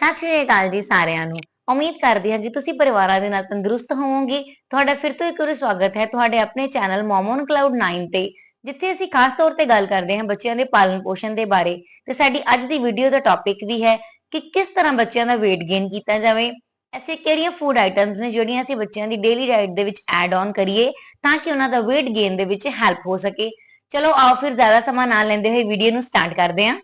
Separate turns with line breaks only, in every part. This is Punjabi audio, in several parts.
ਸਤਿ ਸ਼੍ਰੀ ਅਕਾਲ ਜੀ ਸਾਰਿਆਂ ਨੂੰ। ਉਮੀਦ ਕਰਦੀ ਹਾਂ ਕਿ ਤੁਸੀਂ ਪਰਿਵਾਰਾਂ ਦੇ ਨਾਲ ਤੰਦਰੁਸਤ ਹੋਵੋਗੇ। ਤੁਹਾਡਾ ਫਿਰ ਤੋਂ ਇੱਕ ਵਾਰ ਸਵਾਗਤ ਹੈ ਤੁਹਾਡੇ ਆਪਣੇ ਚੈਨਲ ਮੋਮੋਨ ਕਲਾਉਡ 9 ਤੇ, ਜਿੱਥੇ ਅਸੀਂ ਖਾਸ ਤੌਰ ਤੇ ਗੱਲ ਕਰਦੇ ਹਾਂ ਬੱਚਿਆਂ ਦੇ ਪਾਲਣ ਪੋਸ਼ਣ ਦੇ ਬਾਰੇ। ਤੇ ਸਾਡੀ ਅੱਜ ਦੀ ਵੀਡੀਓ ਦਾ ਟੌਪਿਕ ਵੀ ਹੈ ਕਿ ਕਿਸ ਤਰ੍ਹਾਂ ਬੱਚਿਆਂ ਦਾ weight gain ਕੀਤਾ ਜਾਵੇ। ਐਸੇ ਕਿਹੜੀਆਂ ਫੂਡ ਆਈਟਮਸ ਨੇ ਜਿਹੜੀਆਂ ਅਸੀਂ ਬੱਚਿਆਂ ਦੀ ਡੇਲੀ ਡਾਈਟ ਦੇ ਵਿੱਚ ਐਡ ਆਨ ਕਰੀਏ ਤਾਂ ਕਿ ਉਹਨਾਂ ਦਾ weight gain ਦੇ ਵਿੱਚ ਹੈਲਪ ਹੋ ਸਕੇ। ਚਲੋ ਆਓ ਫਿਰ ਜ਼ਿਆਦਾ ਸਮਾਂ ਨਾ ਲੈਂਦੇ ਹੋਏ ਵੀਡੀਓ ਨੂੰ ਸਟਾਰਟ ਕਰਦੇ ਹਾਂ।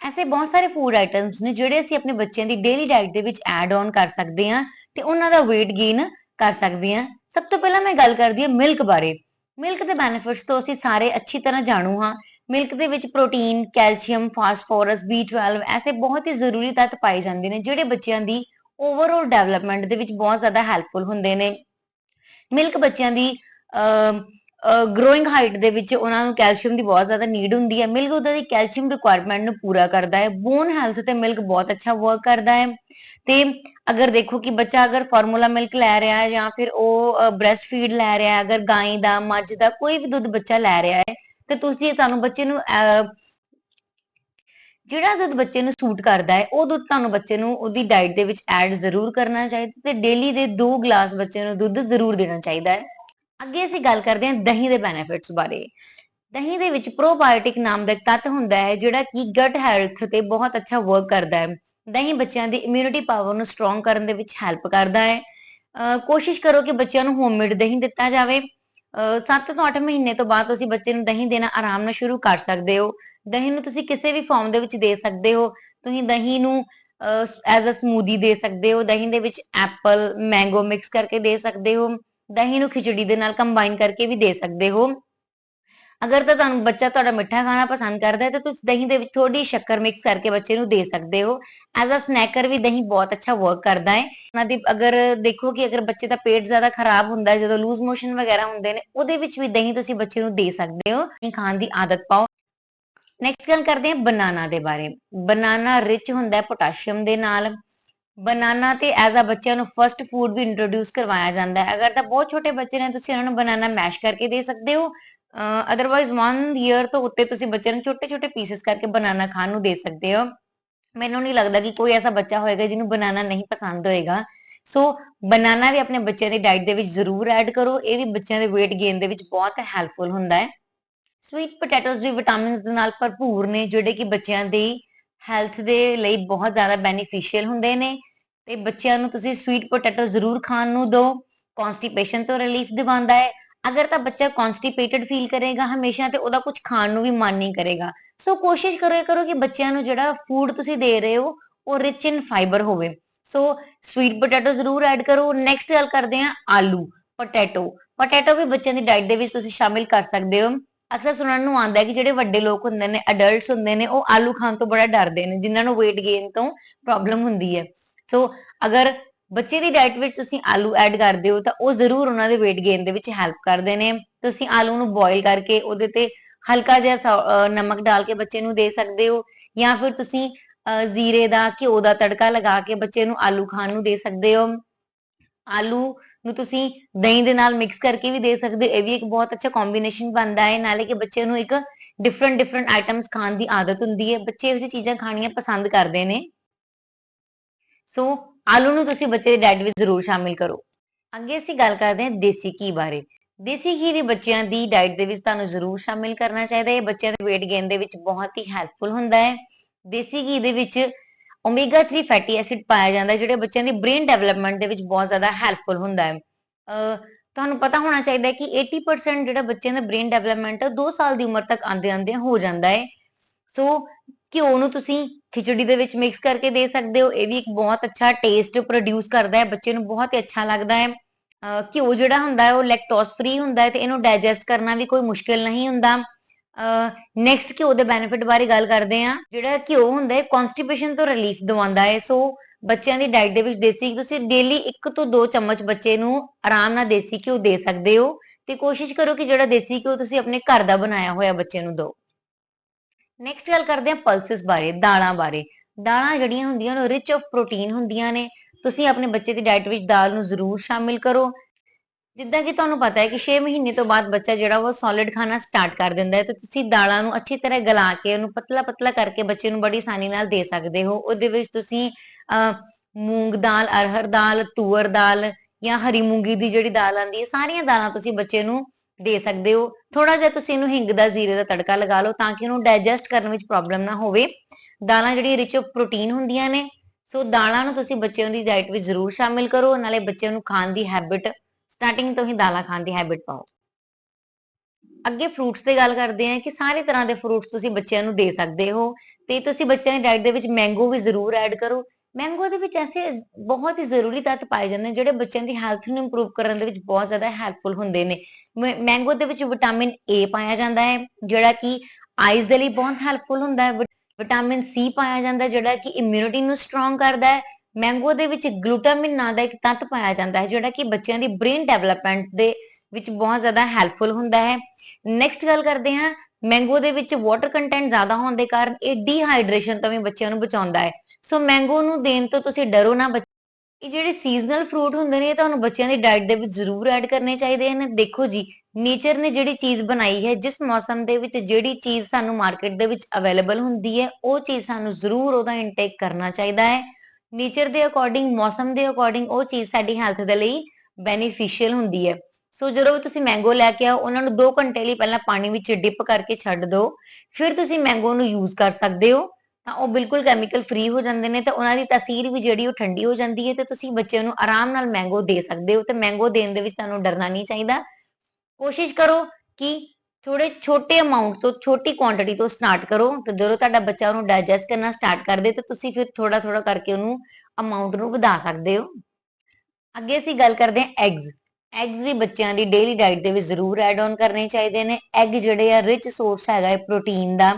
ਐਸੇ ਬਹੁਤ ਸਾਰੇ ਫੂਡ ਆਈਟਮਸ ਨੇ ਜਿਹੜੇ ਅਸੀਂ ਆਪਣੇ ਬੱਚਿਆਂ ਦੀ ਡੇਲੀ ਡਾਈਟ ਦੇ ਵਿੱਚ ਐਡ ਔਨ ਕਰ ਸਕਦੇ ਹਾਂ ਤੇ ਉਹਨਾਂ ਦਾ weight gain ਕਰ ਸਕਦੇ ਹਾਂ। ਸਭ ਤੋਂ ਪਹਿਲਾਂ ਮੈਂ ਗੱਲ ਕਰਦੀ ਹਾਂ ਮਿਲਕ ਬਾਰੇ। ਮਿਲਕ ਦੇ ਬੈਨੀਫਿਟਸ ਤੋਂ ਅਸੀਂ ਸਾਰੇ ਅੱਛੀ ਤਰ੍ਹਾਂ ਜਾਣੂ ਹਾਂ। ਮਿਲਕ ਦੇ ਵਿੱਚ ਪ੍ਰੋਟੀਨ ਕੈਲਸ਼ੀਅਮ ਫਾਸਫੋਰਸ B12 ਐਸੇ ਬਹੁਤ ਹੀ ਜ਼ਰੂਰੀ ਤੱਤ ਪਾਏ ਜਾਂਦੇ ਨੇ ਜਿਹੜੇ ਬੱਚਿਆਂ ਦੀ ਓਵਰਆਲ ਡਿਵੈਲਪਮੈਂਟ ਦੇ ਵਿੱਚ ਬਹੁਤ ਜ਼ਿਆਦਾ ਹੈਲਪਫੁਲ ਹੁੰਦੇ ਨੇ। ਮਿਲਕ ਬੱਚਿਆਂ ਦੀ ਗਰੋਇੰਗ ਹਾਈਟ ਦੇ ਵਿੱਚ ਉਹਨਾਂ ਨੂੰ ਕੈਲਸ਼ੀਅਮ ਦੀ ਬਹੁਤ ਜ਼ਿਆਦਾ ਨੀਡ ਹੁੰਦੀ ਹੈ। ਮਿਲਕ ਉਹਦਾ ਦੀ ਕੈਲਸ਼ੀਅਮ ਰਿਕੁਆਇਰਮੈਂਟ ਨੂੰ ਪੂਰਾ ਕਰਦਾ ਹੈ। ਬੋਨ ਹੈਲਥ ਤੇ ਮਿਲਕ ਬਹੁਤ ਅੱਛਾ ਵਰਕ ਕਰਦਾ ਹੈ। ਤੇ ਅਗਰ ਦੇਖੋ ਕਿ ਬੱਚਾ ਅਗਰ ਫਾਰਮੂਲਾ ਮਿਲਕ ਲੈ ਰਿਹਾ ਹੈ ਜਾਂ ਫਿਰ ਉਹ ਬ੍ਰੈਸਟ ਫੀਡ ਲੈ ਰਿਹਾ ਹੈ, ਅਗਰ ਗਾਂ ਦਾ, ਮੱਝ ਦਾ ਕੋਈ ਵੀ ਦੁੱਧ ਬੱਚਾ ਲੈ ਰਿਹਾ ਹੈ, ਤੇ ਤੁਸੀਂ ਤੁਹਾਨੂੰ ਬੱਚੇ ਨੂੰ ਜਿਹੜਾ ਦੁੱਧ ਬੱਚੇ ਨੂੰ ਸੂਟ ਕਰਦਾ ਹੈ, ਉਹ ਦੁੱਧ ਤੁਹਾਨੂੰ ਬੱਚੇ ਨੂੰ ਉਹਦੀ ਡਾਈਟ ਦੇ ਵਿੱਚ ਐਡ ਜ਼ਰੂਰ ਕਰਨਾ ਚਾਹੀਦਾ ਤੇ ਡੇਲੀ ਦੇ 2 ਗਲਾਸ ਬੱਚੇ ਨੂੰ ਦੁੱਧ ਜ਼ਰੂਰ ਦੇਣਾ ਚਾਹੀਦਾ ਹੈ। ਅੱਗੇ ਅਸੀਂ ਗੱਲ ਕਰਦੇ ਹਾਂ ਦਹੀਂ ਦੇ ਬੈਨੀਫਿਟਸ ਬਾਰੇ। ਦਹੀਂ ਦੇ ਵਿੱਚ ਪ੍ਰੋਬਾਇਓਟਿਕ ਨਾਮ ਦਾ ਇੱਕ ਤੱਤ ਹੁੰਦਾ ਹੈ, ਜਿਹੜਾ ਕਿ ਗਟ ਹੈਲਥ ਤੇ ਬਹੁਤ ਅੱਛਾ ਵਰਕ ਕਰਦਾ ਹੈ। ਦਹੀਂ ਬੱਚਿਆਂ ਦੀ ਇਮਿਊਨਿਟੀ ਪਾਵਰ ਨੂੰ ਸਟਰੋਂਗ ਕਰਨ ਦੇ ਵਿੱਚ ਹੈਲਪ ਕਰਦਾ ਹੈ। ਕੋਸ਼ਿਸ਼ ਕਰੋ ਕਿ ਬੱਚਿਆਂ ਨੂੰ ਹੋਮਮੇਡ ਦਹੀਂ ਦਿੱਤਾ ਜਾਵੇ। 7 ਤੋਂ 8 ਮਹੀਨੇ ਤੋਂ ਬਾਅਦ ਤੁਸੀਂ ਬੱਚੇ ਨੂੰ ਦਹੀਂ ਦੇਣਾ ਆਰਾਮ ਨਾਲ ਸ਼ੁਰੂ ਕਰ ਸਕਦੇ ਹੋ। ਦਹੀਂ ਨੂੰ ਤੁਸੀਂ ਕਿਸੇ ਵੀ ਫਾਰਮ ਦੇ ਵਿੱਚ ਦੇ ਸਕਦੇ ਹੋ। ਤੁਸੀਂ ਦਹੀਂ ਨੂੰ ਐਜ਼ ਅ ਸਮੂਦੀ ਦੇ ਸਕਦੇ ਹੋ। ਦਹੀਂ ਦੇ ਵਿੱਚ ਐਪਲ ਮੈਂਗੋ ਮਿਕਸ ਕਰਕੇ ਦੇ ਸਕਦੇ ਹੋ। ਦਹੀਂ ਨੂੰ ਖਿਚੜੀ ਦੇ ਨਾਲ ਕੰਬਾਈਨ ਕਰਕੇ ਵੀ ਦੇ ਸਕਦੇ ਹੋ। ਅਗਰ ਤਾਂ ਤੁਹਾਨੂੰ ਬੱਚਾ ਤੁਹਾਡਾ ਮਿੱਠਾ ਖਾਣਾ ਪਸੰਦ ਕਰਦਾ ਹੈ, ਤਾਂ ਤੁਸੀਂ ਦਹੀਂ ਦੇ ਵਿੱਚ ਥੋੜੀ ਸ਼ੱਕਰ ਮਿਕਸ ਕਰਕੇ ਬੱਚੇ ਨੂੰ ਦੇ ਸਕਦੇ ਹੋ। ਐਜ਼ ਅ ਸਨੈਕਰ ਵੀ ਦਹੀਂ ਬਹੁਤ ਅੱਛਾ ਵਰਕ ਕਰਦਾ ਹੈ। ਉਹਨਾਂ ਦੀ ਅਗਰ ਦੇਖੋ ਕਿ ਅਗਰ ਬੱਚੇ ਦਾ ਪੇਟ ਜ਼ਿਆਦਾ ਖਰਾਬ ਹੁੰਦਾ ਹੈ, ਜਦੋਂ ਲੂਜ਼ ਮੋਸ਼ਨ ਵਗੈਰਾ ਹੁੰਦੇ ਨੇ, ਉਹਦੇ ਵਿੱਚ ਵੀ ਦਹੀਂ ਤੁਸੀਂ ਬੱਚੇ ਨੂੰ ਦੇ ਸਕਦੇ ਹੋ। ਦਹੀਂ ਖਾਣ ਦੀ ਆਦਤ ਪਾਓ। ਨੈਕਸਟ ਗੱਲ ਕਰਦੇ ਹਾਂ ਬਨਾਨਾ ਦੇ ਬਾਰੇ। ਬਨਾਨਾ ਰਿਚ ਹੁੰਦਾ ਹੈ ਪੋਟਾਸ਼ੀਅਮ ਦੇ ਨਾਲ। ਬਨਾਨਾ ਤੇ ਐਜ਼ ਆ ਬੱਚਿਆਂ ਨੂੰ ਫਰਸਟ ਫੂਡ ਵੀ ਇੰਟਰੋਡਿਊਸ ਕਰਵਾਇਆ ਜਾਂਦਾ ਹੈ। ਅਗਰ ਤਾਂ ਬਹੁਤ ਛੋਟੇ ਬੱਚੇ ਨੇ, ਤੁਸੀਂ ਉਹਨਾਂ ਨੂੰ ਬਨਾਨਾ ਮੈਸ਼ ਕਰਕੇ ਦੇ ਸਕਦੇ ਹੋ। ਅਦਰਵਾਈਜ਼ 1 ਇਅਰ ਤੋਂ ਉੱਤੇ ਤੁਸੀਂ ਬੱਚਿਆਂ ਨੂੰ ਛੋਟੇ-ਛੋਟੇ ਪੀਸਸ ਕਰਕੇ ਬਨਾਨਾ ਖਾਣ ਨੂੰ ਦੇ ਸਕਦੇ ਹੋ। ਮੈਨੂੰ ਨਹੀਂ ਲੱਗਦਾ ਕਿ ਕੋਈ ਐਸਾ ਬੱਚਾ ਹੋਏਗਾ ਜਿਹਨੂੰ ਬਨਾਨਾ ਨਹੀਂ ਪਸੰਦ ਹੋਏਗਾ। ਸੋ ਬਨਾਨਾ ਵੀ ਆਪਣੇ ਬੱਚਿਆਂ ਦੀ ਡਾਈਟ ਦੇ ਵਿੱਚ ਜ਼ਰੂਰ ਐਡ ਕਰੋ। ਇਹ ਵੀ ਬੱਚਿਆਂ ਦੇ weight gain ਦੇ ਵਿੱਚ ਬਹੁਤ ਹੈਲਪਫੁਲ ਹੁੰਦਾ ਹੈ। ਸਵੀਟ ਪੋਟੈਟੋਸ ਵੀ ਵਿਟਾਮਿਨਸ ਦੇ ਨਾਲ ਭਰਪੂਰ ਨੇ, ਜਿਹੜੇ ਕਿ ਬੱਚਿਆਂ ਦੀ ਹੈਲਥ ਦੇ ਲਈ ਬਹੁਤ ਜ਼ਿਆਦਾ ਬੈਨੀਫੀਸ਼ੀਅਲ ਹੁੰਦੇ ਨੇ। ਤੇ ਬੱਚਿਆਂ ਨੂੰ ਤੁਸੀਂ ਸਵੀਟ ਪੋਟੈਟੋ ਜ਼ਰੂਰ ਖਾਣ ਨੂੰ ਦਿਓ। ਕਨਸਟੀਪੇਸ਼ਨ ਤੋਂ ਰਿਲੀਫ ਦਿਵਾਉਂਦਾ ਹੈ। ਅਗਰ ਤਾਂ ਬੱਚਾ ਕਨਸਟੀਪੇਟਡ ਫੀਲ ਕਰੇਗਾ ਹਮੇਸ਼ਾ ਤੇ ਉਹਦਾ ਕੁਝ ਖਾਣ ਨੂੰ ਵੀ ਮਨ ਨਹੀਂ ਕਰੇਗਾ। ਸੋ ਕੋਸ਼ਿਸ਼ ਕਰੋ ਕਰੋ ਕਿ ਬੱਚਿਆਂ ਨੂੰ ਜਿਹੜਾ ਫੂਡ ਤੁਸੀਂ ਦੇ ਰਹੇ ਹੋ, ਉਹ ਰਿਚ ਇਨ ਫਾਈਬਰ ਹੋਵੇ। ਸੋ ਸਵੀਟ ਪੋਟੈਟੋ ਜ਼ਰੂਰ ਐਡ ਕਰੋ। ਨੈਕਸਟ ਗੱਲ ਕਰਦੇ ਹਾਂ ਆਲੂ ਪੋਟੈਟੋ ਪੋਟੈਟੋ ਵੀ ਬੱਚਿਆਂ ਦੀ ਡਾਈਟ ਦੇ ਵਿੱਚ ਤੁਸੀਂ ਸ਼ਾਮਿਲ ਕਰ ਸਕਦੇ ਹੋ। ਅਕਸਰ ਸੁਣਨ ਨੂੰ ਆਉਂਦਾ ਹੈ ਕਿ ਜਿਹੜੇ ਵੱਡੇ ਲੋਕ ਹੁੰਦੇ ਨੇ ਅਡਲਟਸ ਹੁੰਦੇ ਨੇ, ਉਹ ਆਲੂ ਖਾਣ ਤੋਂ ਬੜਾ ਡਰਦੇ ਨੇ, ਜਿਨ੍ਹਾਂ ਨੂੰ weight gain ਤੋਂ ਪ੍ਰੋਬਲਮ ਹੁੰਦੀ ਹੈ। ਸੋ ਅਗਰ ਬੱਚੇ ਦੀ ਡਾਈਟ ਵਿੱਚ ਤੁਸੀਂ ਆਲੂ ਐਡ ਕਰਦੇ ਹੋ ਤਾਂ ਉਹ ਜ਼ਰੂਰ ਉਹਨਾਂ ਦੇ weight gain ਦੇ ਵਿੱਚ ਹੈਲਪ ਕਰਦੇ ਨੇ। ਤੁਸੀਂ ਆਲੂ ਨੂੰ ਬੋਇਲ ਕਰਕੇ ਉਹਦੇ ਤੇ ਹਲਕਾ ਜਿਹਾ ਨਮਕ ਡਾਲ ਕੇ ਬੱਚੇ ਨੂੰ ਦੇ ਸਕਦੇ ਹੋ ਜਾਂ ਫਿਰ ਤੁਸੀਂ ਜ਼ੀਰੇ ਦਾ, ਘਿਓ ਦਾ ਤੜਕਾ ਲਗਾ ਕੇ ਬੱਚੇ ਨੂੰ ਆਲੂ ਖਾਣ ਨੂੰ ਦੇ ਸਕਦੇ ਹੋ। ਆਲੂ ਨੂੰ ਤੁਸੀਂ ਦਹੀਂ ਦੇ ਨਾਲ ਮਿਕਸ ਕਰਕੇ ਵੀ ਦੇ ਸਕਦੇ ਹੋ। ਇਹ ਵੀ ਇੱਕ ਬਹੁਤ ਅੱਛਾ ਕੰਬੀਨੇਸ਼ਨ ਬਣਦਾ ਹੈ। ਨਾਲੇ ਕਿ ਬੱਚੇ ਨੂੰ ਇੱਕ ਡਿਫਰੈਂਟ ਡਿਫਰੈਂਟ ਆਈਟਮਸ ਖਾਣ ਦੀ ਆਦਤ ਹੁੰਦੀ ਹੈ। ਬੱਚੇ ਇਹ ਚੀਜ਼ਾਂ ਖਾਣੀਆਂ ਪਸੰਦ ਕਰਦੇ ਨੇ। ਸੋ ਆਲੂ ਨੂੰ ਤੁਸੀਂ ਬੱਚੇ ਦੀ ਡਾਈਟ ਵਿੱਚ ਜ਼ਰੂਰ ਸ਼ਾਮਿਲ ਕਰੋ। ਅੱਗੇ ਅਸੀਂ ਗੱਲ ਕਰਦੇ ਹਾਂ ਦੇਸੀ ਘੀ ਬਾਰੇ। ਦੇਸੀ ਘੀ ਵੀ ਬੱਚਿਆਂ ਦੀ ਡਾਈਟ ਦੇ ਵਿੱਚ ਤੁਹਾਨੂੰ ਜ਼ਰੂਰ ਸ਼ਾਮਿਲ ਕਰਨਾ ਚਾਹੀਦਾ ਹੈ। ਬੱਚਿਆਂ ਦੇ weight gain ਦੇ ਵਿੱਚ ਬਹੁਤ ਹੀ ਹੈਲਪਫੁਲ ਹੁੰਦਾ ਹੈ। ਦੇਸੀ ਘੀ ਦੇ ਵਿੱਚ ਓਮੇਗਾ 3 ਫੈਟੀ ਐਸਿਡ ਪਾਇਆ ਜਾਂਦਾ ਹੈ, ਜਿਹੜੇ ਬੱਚਿਆਂ ਦੀ ਬ੍ਰੇਨ ਡਿਵੈਲਪਮੈਂਟ ਦੇ ਵਿੱਚ ਬਹੁਤ ਜ਼ਿਆਦਾ ਹੈਲਪਫੁਲ ਹੁੰਦਾ ਹੈ। ਤੁਹਾਨੂੰ ਪਤਾ ਹੋਣਾ ਚਾਹੀਦਾ ਹੈ ਕਿ 80% ਜਿਹੜਾ ਬੱਚਿਆਂ ਦਾ ਬ੍ਰੇਨ ਡਿਵੈਲਪਮੈਂਟ 2 ਸਾਲ ਦੀ ਉਮਰ ਤੱਕ ਆਂਦੇ ਆਂਦੇ ਹੋ ਜਾਂਦਾ ਹੈ। ਸੋ ਘਿਓ ਨੂੰ ਤੁਸੀਂ ਖਿਚੜੀ ਦੇ ਵਿੱਚ ਮਿਕਸ ਕਰਕੇ ਦੇ ਸਕਦੇ ਹੋ। ਇਹ ਵੀ ਇੱਕ ਬਹੁਤ ਅੱਛਾ ਟੇਸਟ ਪ੍ਰੋਡਿਊਸ ਕਰਦਾ ਹੈ। ਬੱਚੇ ਨੂੰ ਬਹੁਤ ਹੀ ਅੱਛਾ ਲੱਗਦਾ ਹੈ। ਘਿਓ ਜਿਹੜਾ ਹੁੰਦਾ ਹੈ, ਉਹ ਲੈਕਟੋਸ ਫ੍ਰੀ ਹੁੰਦਾ ਹੈ ਤੇ ਇਹਨੂੰ ਡਾਈਜੈਸਟ ਕਰਨਾ ਵੀ ਕੋਈ ਮੁਸ਼ਕਿਲ ਨਹੀਂ ਹੁੰਦਾ। ਨੈਕਸਟ ਘਿਓ ਦੇ ਬੈਨੀਫਿਟ ਬਾਰੇ ਗੱਲ ਕਰਦੇ ਆ ਜਿਹੜਾ ਘਿਓ ਹੁੰਦਾ ਹੈ ਕਨਸਟੀਪੇਸ਼ਨ ਤੋਂ ਰਿਲੀਫ ਦਿਵਾਉਂਦਾ ਹੈ। ਸੋ ਬੱਚਿਆਂ ਦੀ ਡਾਈਟ ਦੇ ਵਿੱਚ ਦੇਸੀ ਤੁਸੀਂ ਡੇਲੀ 1 ਤੋਂ 2 ਚਮਚ ਬੱਚੇ ਨੂੰ ਆਰਾਮ ਨਾਲ ਦੇਸੀ ਘਿਓ ਦੇ ਸਕਦੇ ਹੋ। ਤੇ ਕੋਸ਼ਿਸ਼ ਕਰੋ ਕਿ ਜਿਹੜਾ ਦੇਸੀ ਘਿਓ ਤੁਸੀਂ ਆਪਣੇ ਘਰ ਦਾ ਬਣਾਇਆ ਹੋਇਆ ਬੱਚੇ ਨੂੰ ਦਿਓ। ਨੈਕਸਟ ਗੱਲ ਕਰਦੇ ਹਾਂ ਪਲਸਸ ਬਾਰੇ ਦਾਲਾਂ ਬਾਰੇ। ਦਾਲਾਂ ਜਿਹੜੀਆਂ ਹੁੰਦੀਆਂ ਨੇ ਰਿਚ ਆਫ ਪ੍ਰੋਟੀਨ ਹੁੰਦੀਆਂ ਨੇ। ਤੁਸੀਂ ਆਪਣੇ ਬੱਚੇ ਦੀ ਡਾਈਟ ਵਿੱਚ ਦਾਲ ਨੂੰ ਜ਼ਰੂਰ ਸ਼ਾਮਿਲ ਕਰੋ। ਜਿੱਦਾਂ ਕਿ ਤੁਹਾਨੂੰ ਪਤਾ ਹੈ ਕਿ 6 ਮਹੀਨੇ ਤੋਂ ਬਾਅਦ ਬੱਚਾ ਜਿਹੜਾ ਵਾ ਸੋਲਿਡ ਖਾਣਾ ਸਟਾਰਟ ਕਰ ਦਿੰਦਾ ਹੈ ਤੇ ਤੁਸੀਂ ਦਾਲਾਂ ਨੂੰ ਅੱਛੀ ਤਰ੍ਹਾਂ ਗਲਾ ਕੇ ਉਹਨੂੰ ਪਤਲਾ ਪਤਲਾ ਕਰਕੇ ਬੱਚੇ ਨੂੰ ਬੜੀ ਆਸਾਨੀ ਨਾਲ ਦੇ ਸਕਦੇ ਹੋ। ਉਹਦੇ ਵਿੱਚ ਤੁਸੀਂ ਅਹ, ਮੂੰਗ ਦਾਲ ਅਰਹਰ ਦਾਲ ਤੂਅਰ ਦਾਲ ਜਾਂ ਹਰੀ ਮੂੰਗੀ ਦੀ ਜਿਹੜੀ ਦਾਲ ਆਂਦੀ ਹੈ ਸਾਰੀਆਂ ਦਾਲਾਂ ਤੁਸੀਂ ਬੱਚੇ ਨੂੰ ਦੇ ਸਕਦੇ ਹੋ। ਥੋੜਾ ਜਿਹਾ ਤੁਸੀਂ ਇਹਨੂੰ ਹਿੰਗ ਦਾ ਜ਼ੀਰੇ ਦਾ ਤੜਕਾ ਲਗਾ ਲਓ ਤਾਂ ਕਿ ਉਹਨੂੰ ਡਾਈਜੈਸਟ ਕਰਨ ਵਿੱਚ ਪ੍ਰੋਬਲਮ ਨਾ ਹੋਵੇ। ਦਾਲਾਂ ਜਿਹੜੀ ਰਿਚ ਪ੍ਰੋਟੀਨ ਹੁੰਦੀਆਂ ਨੇ, ਸੋ ਦਾਲਾਂ ਨੂੰ ਤੁਸੀਂ ਬੱਚਿਆਂ ਦੀ ਡਾਈਟ ਵਿੱਚ ਜ਼ਰੂਰ ਸ਼ਾਮਿਲ ਕਰੋ, ਨਾਲੇ ਬੱਚਿਆਂ ਨੂੰ ਖਾਣ ਦੀ ਹੈਬਿਟ ਸਟਾਰਟਿੰਗ ਤੋਂ ਹੀ ਦਾਲਾਂ ਖਾਣ ਦੀ ਹੈਬਿਟ ਪਾਓ। ਅੱਗੇ ਫਰੂਟਸ ਦੀ ਗੱਲ ਕਰਦੇ ਹਾਂ ਕਿ ਸਾਰੇ ਤਰ੍ਹਾਂ ਦੇ ਫਰੂਟਸ ਤੁਸੀਂ ਬੱਚਿਆਂ ਨੂੰ ਦੇ ਸਕਦੇ ਹੋ। ਤੇ ਤੁਸੀਂ ਬੱਚਿਆਂ ਦੀ ਡਾਈਟ ਦੇ ਵਿੱਚ ਮੈਂਗੋ ਵੀ ਜ਼ਰੂਰ ਐਡ ਕਰੋ। ਮੈਂਗੋ ਦੇ ਵਿੱਚ ਐਸੇ ਬਹੁਤ ਹੀ ਜ਼ਰੂਰੀ ਤੱਤ ਪਾਏ ਜਾਂਦੇ ਨੇ, ਜਿਹੜੇ ਬੱਚਿਆਂ ਦੀ ਹੈਲਥ ਨੂੰ ਇੰਪਰੂਵ ਕਰਨ ਦੇ ਵਿੱਚ ਬਹੁਤ ਜ਼ਿਆਦਾ ਹੈਲਪਫੁਲ ਹੁੰਦੇ ਨੇ। ਮੈਂਗੋ ਦੇ ਵਿੱਚ ਵਿਟਾਮਿਨ ਏ ਪਾਇਆ ਜਾਂਦਾ ਹੈ, ਜਿਹੜਾ ਕਿ ਆਈਜ਼ ਦੇ ਲਈ ਬਹੁਤ ਹੈਲਪਫੁਲ ਹੁੰਦਾ ਹੈ। ਵਿਟਾਮਿਨ ਸੀ ਪਾਇਆ ਜਾਂਦਾ ਜਿਹੜਾ ਕਿ ਇਮਿਊਨਿਟੀ ਨੂੰ ਸਟਰੋਂਗ ਕਰਦਾ ਹੈ। ਮੈਂਗੋ ਦੇ ਵਿੱਚ ਗਲੂਟਾਮਿਨ ਨਾਂ ਦਾ ਇੱਕ ਤੱਤ ਪਾਇਆ ਜਾਂਦਾ ਹੈ, ਜਿਹੜਾ ਕਿ ਬੱਚਿਆਂ ਦੀ ਬ੍ਰੇਨ ਡਿਵੈਲਪਮੈਂਟ ਦੇ ਵਿੱਚ ਬਹੁਤ ਜ਼ਿਆਦਾ ਹੈਲਪਫੁਲ ਹੁੰਦਾ ਹੈ। ਨੈਕਸਟ ਗੱਲ ਕਰਦੇ ਹਾਂ ਮੈਂਗੋ ਦੇ ਵਿੱਚ ਵਾਟਰ ਕੰਟੈਂਟ ਜ਼ਿਆਦਾ ਹੋਣ ਦੇ ਕਾਰਨ ਇਹ ਡੀਹਾਈਡਰੇਸ਼ਨ ਤੋਂ ਵੀ ਬੱਚਿਆਂ ਨੂੰ ਬਚਾਉਂਦਾ ਹੈ। ਸੋ ਮੈਂਗੋ ਨੂੰ ਦੇਣ ਤੋਂ ਤੁਸੀਂ ਡਰੋ ਨਾ ਬੱਚ- ਇਹ ਜਿਹੜੇ ਸੀਜ਼ਨਲ ਫਰੂਟ ਹੁੰਦੇ ਨੇ, ਇਹ ਤੁਹਾਨੂੰ ਬੱਚਿਆਂ ਦੀ ਡਾਈਟ ਦੇ ਵਿੱਚ ਜ਼ਰੂਰ ਐਡ ਕਰਨੇ ਚਾਹੀਦੇ ਹਨ। ਦੇਖੋ ਜੀ ਨੇਚਰ ਨੇ ਜਿਹੜੀ ਚੀਜ਼ ਬਣਾਈ ਹੈ, ਜਿਸ ਮੌਸਮ ਦੇ ਵਿੱਚ ਜਿਹੜੀ ਚੀਜ਼ ਸਾਨੂੰ ਮਾਰਕੀਟ ਦੇ ਵਿੱਚ ਅਵੇਲੇਬਲ ਹੁੰਦੀ ਹੈ, ਉਹ ਚੀਜ਼ ਸਾਨੂੰ ਜ਼ਰੂਰ ਉਹਦਾ ਇਨਟੇਕ ਕਰਨਾ ਚਾਹੀਦਾ ਹੈ। ਨੇਚਰ ਦੇ ਅਕੋਰਡਿੰਗ ਮੌਸਮ ਦੇ ਅਕੋਰਡਿੰਗ ਉਹ ਚੀਜ਼ ਸਾਡੀ ਹੈਲਥ ਦੇ ਲਈ ਬੈਨੀਫੀਸ਼ੀਅਲ ਹੁੰਦੀ ਹੈ। ਸੋ ਜਦੋਂ ਵੀ ਤੁਸੀਂ ਮੈਂਗੋ ਲੈ ਕੇ ਆਓ, ਉਹਨਾਂ ਨੂੰ 2 ਘੰਟੇ ਲਈ ਪਹਿਲਾਂ ਪਾਣੀ ਵਿੱਚ ਡਿਪ ਕਰਕੇ ਛੱਡ ਦਿਓ। ਫਿਰ ਤੁਸੀਂ ਮੈਂਗੋ ਨੂੰ ਯੂਜ਼ ਕਰ ਸਕਦੇ ਹੋ। ਤਾਂ ਉਹ ਬਿਲਕੁਲ ਕੈਮੀਕਲ ਫ੍ਰੀ ਹੋ ਜਾਂਦੇ ਨੇ ਤੇ ਉਹਨਾਂ ਦੀ ਤਾਸੀਰ ਵੀ ਜਿਹੜੀ ਉਹ ਠੰਡੀ ਹੋ ਜਾਂਦੀ ਹੈ ਤੇ ਤੁਸੀਂ ਬੱਚਿਆਂ ਨੂੰ ਆਰਾਮ ਨਾਲ ਮੈਂਗੋ ਦੇ ਸਕਦੇ ਹੋ ਤੇ ਮੈਂਗੋ ਦੇਣ ਦੇ ਵਿੱਚ ਤੁਹਾਨੂੰ ਡਰਨਾ ਨਹੀਂ ਚਾਹੀਦਾ। ਕੋਸ਼ਿਸ਼ ਕਰੋ ਕਿ ਥੋੜੇ ਛੋਟੇ ਅਮਾਉਂਟ ਤੋਂ ਛੋਟੀ ਕੁਆਂਟੀਟੀ ਤੋਂ ਸਟਾਰਟ ਕਰੋ ਤੇ ਜਦੋਂ ਤੁਹਾਡਾ ਬੱਚਾ ਉਹਨੂੰ ਡਾਈਜੈਸਟ ਕਰਨਾ ਸਟਾਰਟ ਕਰ ਦੇ ਤੇ ਤੁਸੀਂ ਫਿਰ ਥੋੜਾ ਥੋੜਾ ਕਰਕੇ ਉਹਨੂੰ ਅਮਾਉਂਟ ਨੂੰ ਵਧਾ ਸਕਦੇ ਹੋ। ਅੱਗੇ ਅਸੀਂ ਗੱਲ ਕਰਦੇ ਹਾਂ ਐਗਸ ਐਗਸ ਵੀ ਬੱਚਿਆਂ ਦੀ ਡੇਲੀ ਡਾਈਟ ਦੇ ਵਿੱਚ ਜ਼ਰੂਰ ਐਡ ਆਨ ਕਰਨੇ ਚਾਹੀਦੇ ਨੇ। ਐਗ ਜਿਹੜੇ ਆ ਰਿਚ ਸੋਰਸ ਹੈਗਾ ਹੈ ਪ੍ਰੋਟੀਨ ਦਾ।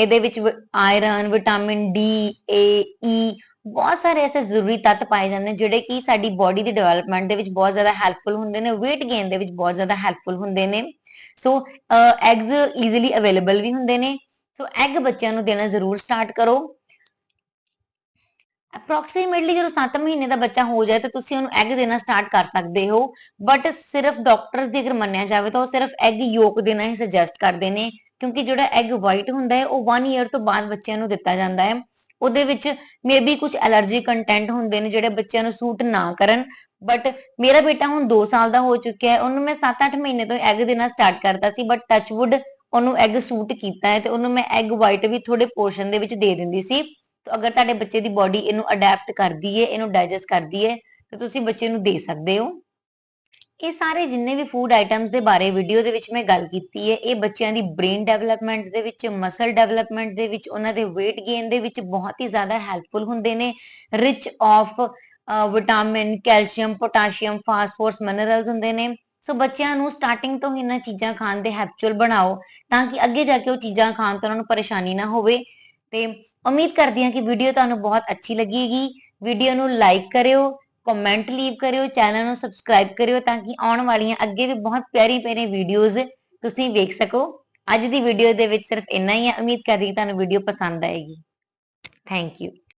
ਇਹਦੇ ਵਿੱਚ iron, vitamin D A E ਬਹੁਤ ਸਾਰੇ ਐਸੇ ਜ਼ਰੂਰੀ ਤੱਤ ਪਾਏ ਜਾਂਦੇ ਨੇ ਜਿਹੜੇ ਕਿ ਸਾਡੀ ਬਾਡੀ ਦੀ ਡਿਵੈਲਪਮੈਂਟ ਦੇ ਵਿੱਚ ਬਹੁਤ ਜ਼ਿਆਦਾ ਹੈਲਪਫੁਲ ਹੁੰਦੇ ਨੇ, weight gain ਦੇ ਵਿੱਚ ਬਹੁਤ ਜ਼ਿਆਦਾ ਹੈਲਪਫੁਲ ਹੁੰਦੇ ਨੇ। ਸੋ ਐਗਸ ਈਜ਼ੀਲੀ ਅਵੇਲੇਬਲ ਵੀ ਹੁੰਦੇ ਨੇ। ਸੋ ਐਗ ਬੱਚਿਆਂ ਨੂੰ ਦੇਣਾ ਜ਼ਰੂਰ ਸਟਾਰਟ ਕਰੋ। ਅਪਰੋਕਸੀਮੇਟਲੀ ਜਦੋਂ 7 ਮਹੀਨੇ ਦਾ ਬੱਚਾ ਹੋ ਜਾਏ ਤਾਂ ਤੁਸੀਂ ਉਹਨੂੰ ਐਗ ਦੇਣਾ ਸਟਾਰਟ ਕਰ ਸਕਦੇ ਹੋ। ਬਟ ਸਿਰਫ ਡਾਕਟਰਸ ਦੀ ਅਗਰ ਮੰਨਿਆ ਜਾਵੇ ਤਾਂ ਉਹ ਸਿਰਫ ਐਗ ਯੋਕ ਦੇਣਾ ਹੀ ਸੁਜੈਸਟ ਕਰਦੇ ਨੇ। ਕਿਉਂਕਿ ਜਿਹੜਾ ਐਗ ਵਾਈਟ ਹੁੰਦਾ ਹੈ, ਉਹ 1 ਇਅਰ ਤੋਂ ਬਾਅਦ ਬੱਚਿਆਂ ਨੂੰ ਦਿੱਤਾ ਜਾਂਦਾ ਹੈ। ਉਹਦੇ ਵਿੱਚ ਮੇਬੀ ਕੁਝ ਅਲਰਜੀ ਕੰਟੈਂਟ ਹੁੰਦੇ ਨੇ ਜਿਹੜੇ ਬੱਚਿਆਂ ਨੂੰ ਸੂਟ ਨਾ ਕਰਨ। ਬਟ ਮੇਰਾ ਬੇਟਾ ਹੁਣ 2 ਸਾਲ ਦਾ ਹੋ ਚੁੱਕਿਆ ਹੈ, ਉਹਨੂੰ ਮੈਂ 7-8 ਮਹੀਨੇ ਤੋਂ ਐਗ ਦੇਣਾ ਸਟਾਰਟ ਕਰਤਾ ਸੀ ਬਟ ਟੱਚਵੁੱਡ ਉਹਨੂੰ ਐਗ ਸੂਟ ਕੀਤਾ ਹੈ ਤੇ ਉਹਨੂੰ ਮੈਂ ਐਗ ਵਾਈਟ ਵੀ ਥੋੜੇ ਪੋਰਸ਼ਨ ਦੇ ਵਿੱਚ ਦੇ ਦਿੰਦੀ ਸੀ। ਤਾਂ ਅਗਰ ਤੁਹਾਡੇ ਬੱਚੇ ਦੀ ਬਾਡੀ ਇਹਨੂੰ ਅਡਾਪਟ ਕਰਦੀ ਹੈ ਇਹਨੂੰ ਡਾਈਜੈਸਟ ਕਰਦੀ ਹੈ ਤਾਂ ਤੁਸੀਂ ਬੱਚੇ ਨੂੰ ਦੇ ਸਕਦੇ ਹੋ। ਇਹ ਸਾਰੇ ਜਿੰਨੇ ਵੀ ਫੂਡ ਆਈਟਮਸ ਦੇ ਬਾਰੇ ਵੀਡੀਓ ਦੇ ਵਿੱਚ ਮੈਂ ਗੱਲ ਕੀਤੀ ਹੈ, ਇਹ ਬੱਚਿਆਂ ਦੀ ਬ੍ਰੇਨ ਡਿਵੈਲਪਮੈਂਟ ਦੇ ਵਿੱਚ ਮਸਲ ਡਿਵੈਲਪਮੈਂਟ ਦੇ ਵਿੱਚ, ਉਹਨਾਂ ਦੇ weight gain ਦੇ ਵਿੱਚ ਬਹੁਤ ਹੀ ਜ਼ਿਆਦਾ ਹੈਲਪਫੁਲ ਹੁੰਦੇ ਨੇ। Rich of vitamin calcium potassium phosphorus minerals ਹੁੰਦੇ ਨੇ। ਸੋ ਬੱਚਿਆਂ ਨੂੰ ਸਟਾਰਟਿੰਗ ਤੋਂ ਹੀ ਇਹਨਾਂ ਚੀਜ਼ਾਂ ਖਾਣ ਦੇ ਹੈਬਚੁਅਲ ਬਣਾਓ ਤਾਂ ਕਿ ਅੱਗੇ ਜਾ ਕੇ ਉਹ ਚੀਜ਼ਾਂ ਖਾਣ ਤੋਂ ਉਹਨਾਂ ਨੂੰ ਪਰੇਸ਼ਾਨੀ ਨਾ ਹੋਵੇ। ਤੇ ਉਮੀਦ ਕਰਦੀ ਹਾਂ ਕਿ ਵੀਡੀਓ ਤੁਹਾਨੂੰ ਬਹੁਤ ਅੱਛੀ ਲੱਗੇਗੀ। ਵੀਡੀਓ ਨੂੰ ਲਾਈਕ ਕਰਿਓ। ਕਮੈਂਟ ਲੀਵ ਕਰਿਓ ਚੈਨਲ ਨੂੰ ਸਬਸਕ੍ਰਾਈਬ ਕਰਿਓ ਤਾਂ ਕਿ ਆਉਣ ਵਾਲੀਆਂ ਅੱਗੇ ਵੀ ਬਹੁਤ ਪਿਆਰੀ ਪਿਆਰੀ ਵੀਡੀਓਜ਼ ਤੁਸੀਂ ਵੇਖ ਸਕੋ। ਅੱਜ ਦੀ ਵੀਡੀਓ ਦੇ ਵਿੱਚ ਸਿਰਫ ਇੰਨਾ ਹੀ ਹੈ ਉਮੀਦ ਕਰਦੀ ਹਾਂ ਤੁਹਾਨੂੰ ਵੀਡੀਓ ਪਸੰਦ ਆਏਗੀ। Thank you